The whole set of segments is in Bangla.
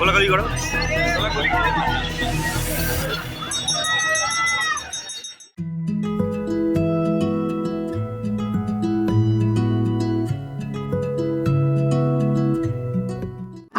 Hola, Calígora. Hola, Calígora.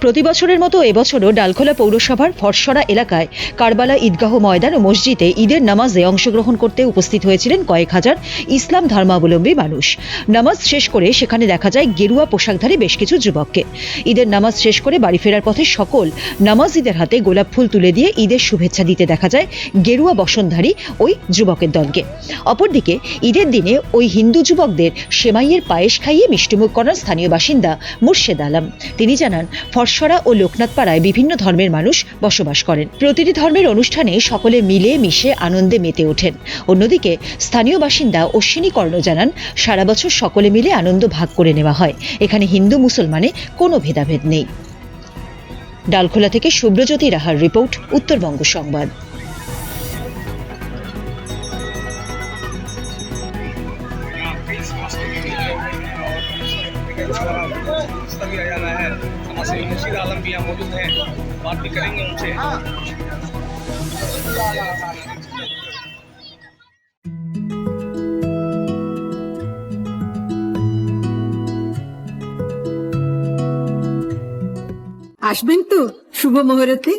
প্রতি বছরের মতো এবছরও ডালখোলা পৌরসভার ফরসরা এলাকায় কারবালা ঈদগাহ ময়দান ও মসজিদে ঈদের নামাজে অংশগ্রহণ করতে উপস্থিত হয়েছিলেন কয়েক হাজার ইসলাম ধর্মাবলম্বী মানুষ। নামাজ শেষ করে সেখানে দেখা যায় গেরুয়া পোশাকধারী বেশ কিছু যুবককে। ঈদের নামাজ শেষ করে বাড়ি ফেরার পথে সকল নামাজিদের হাতে গোলাপ ফুল তুলে দিয়ে ঈদের শুভেচ্ছা দিতে দেখা যায় গেরুয়া বসনধারী ওই যুবকের দলকে। অপরদিকে ঈদের দিনে ওই হিন্দু যুবকদের সেমাইয়ের পায়েস খাইয়ে মিষ্টিমুখ করান স্থানীয় বাসিন্দা মুর্শেদ আলম। তিনি জানান ফরসরা ও লোকনাথপাড়ায় বিভিন্ন ধর্মের মানুষ বসবাস করেন প্রতিটি ধর্মের অনুষ্ঠানে সকলে মিলে মিশে আনন্দে মেতে ওঠেন অন্যদিকে স্থানীয় বাসিন্দা অশ্বিনী কর্ণ জানান সারা বছর সকলে মিলে আনন্দ ভাগ করে নেওয়া হয় এখানে হিন্দু মুসলমানে কোনো ভেদাভেদ নেই ডালখোলা থেকে শুভ্রজ্যোতি রাহার রিপোর্ট উত্তরবঙ্গ সংবাদ आ जाना है हमारे मुर्शिद आलम भी यहाँ मौजूद हैं बात भी करेंगे उनसे আসবেন তো শুভ মুহূর্তে